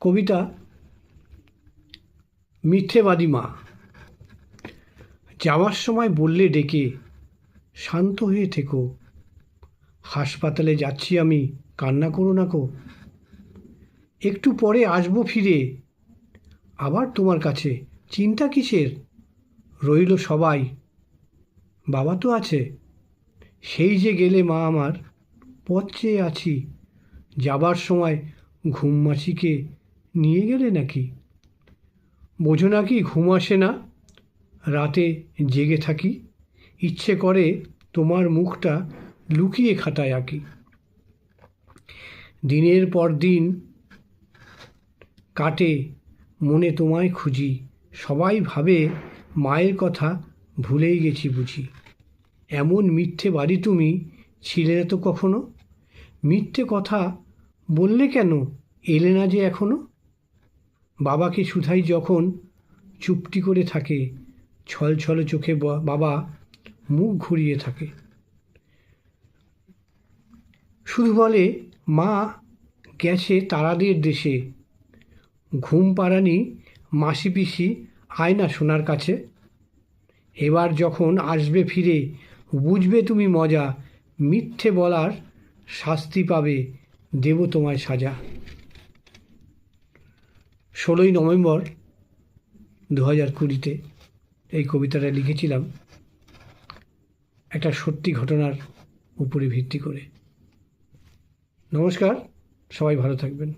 কবিতা, মিথ্যেবাদী মা। যাওয়ার সময় বললে ডেকে, শান্ত হয়ে থেকো, হাসপাতালে যাচ্ছি আমি, কান্না করো না কো। একটু পরে আসব ফিরে, আবার তোমার কাছে। চিন্তা কিসের? রইল সবাই, বাবা তো আছে। সেই যে গেলে মা আমার, পথ চেয়ে আছি। যাবার সময় ঘুম মাছিকে নিয়ে গেলে নাকি? বোঝো নাকি ঘুম আসে না? রাতে জেগে থাকি। ইচ্ছে করে তোমার মুখটা লুকিয়ে খাতায় আঁকি। দিনের পর দিন কাটে, মনে তোমায় খুঁজি। সবাই ভাবে মায়ের কথা ভুলেই গেছি বুঝি। এমন মিথ্যে বাড়ি তুমি ছিলে তো কখনো? মিথ্যে কথা বললে কেন? এলে না যে এখনও? বাবাকে শুধাই যখন চুপটি করে থাকে, ছল ছল চোখে বাবা মুখ ঘুরিয়ে থাকে। শুধু বলে, মা, গেছে তারাদের দেশে। ঘুম পাড়ানি মাসি পিসি, আয় না সোনার কাছে। এবার যখন আসবে ফিরে, বুঝবে তুমি মজা। মিথ্যে বলার শাস্তি পাবে, দেব তোমায় সাজা। ষোলোই নভেম্বর দু হাজার কুড়িতে এই কবিতাটা লিখেছিলাম। একটা সত্যি ঘটনার উপরে ভিত্তি করে। নমস্কার, সবাই ভালো থাকবেন।